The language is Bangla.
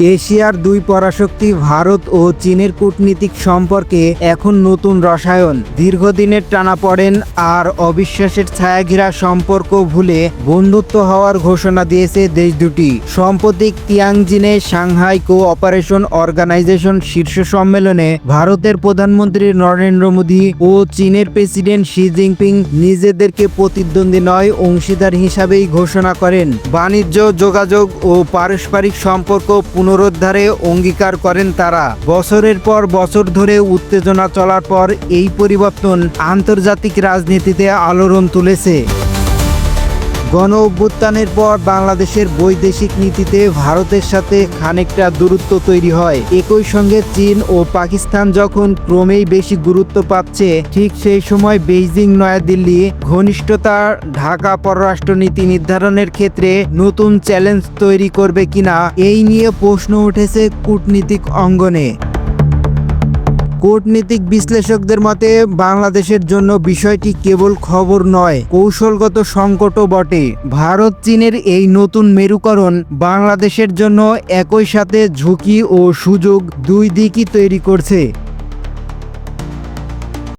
এশিয়ার দুই পরাশক্তি ভারত ও চীনের কূটনীতিক সম্পর্কে এখন নতুন রসায়ন। দীর্ঘদিনের টানাপড়েন আর অবিশ্বাসের ছায়াঘেরা সম্পর্ক ভুলে বন্ধুত্ব হওয়ার ঘোষণা দিয়েছে দেশ দুটি। সম্প্রতি তিয়াংজিনে সাংহাই কো অপারেশন অর্গানাইজেশন শীর্ষ সম্মেলনে ভারতের প্রধানমন্ত্রী নরেন্দ্র মোদী ও চীনের প্রেসিডেন্ট শি জিনপিং নিজেদেরকে প্রতিদ্বন্দ্বী নয়, অংশীদার হিসাবেই ঘোষণা করেন। বাণিজ্য, যোগাযোগ ও পারস্পরিক সম্পর্ক পুনরুদ্ধারে অঙ্গীকার করেন তারা। বছরের পর বছর ধরে উত্তেজনা চলার পর এই পরিবর্তন আন্তর্জাতিক রাজনীতিতে আলোড়ন তুলেছে। গণ অভ্যুত্থানের পর বাংলাদেশের বৈদেশিক নীতিতে ভারতের সাথে খানিকটা দূরত্ব তৈরি হয়। একই সঙ্গে চীন ও পাকিস্তান যখন ক্রমেই বেশি গুরুত্ব পাচ্ছে, ঠিক সেই সময় বেইজিং নয়াদিল্লি ঘনিষ্ঠতার ঢাকা পররাষ্ট্রনীতি নির্ধারণের ক্ষেত্রে নতুন চ্যালেঞ্জ তৈরি করবে কিনা, এই নিয়ে প্রশ্ন উঠেছে কূটনীতিক অঙ্গনে। কূটনীতিক বিশ্লেষকদের মতে, বাংলাদেশের জন্য বিষয়টি কেবল খবর নয়, কৌশলগত সংকটও বটে। ভারত, চীনের এই নতুন মেরুকরণ বাংলাদেশের জন্য একই সাথে ঝুঁকি ও সুযোগ দুই দিকই তৈরি করছে।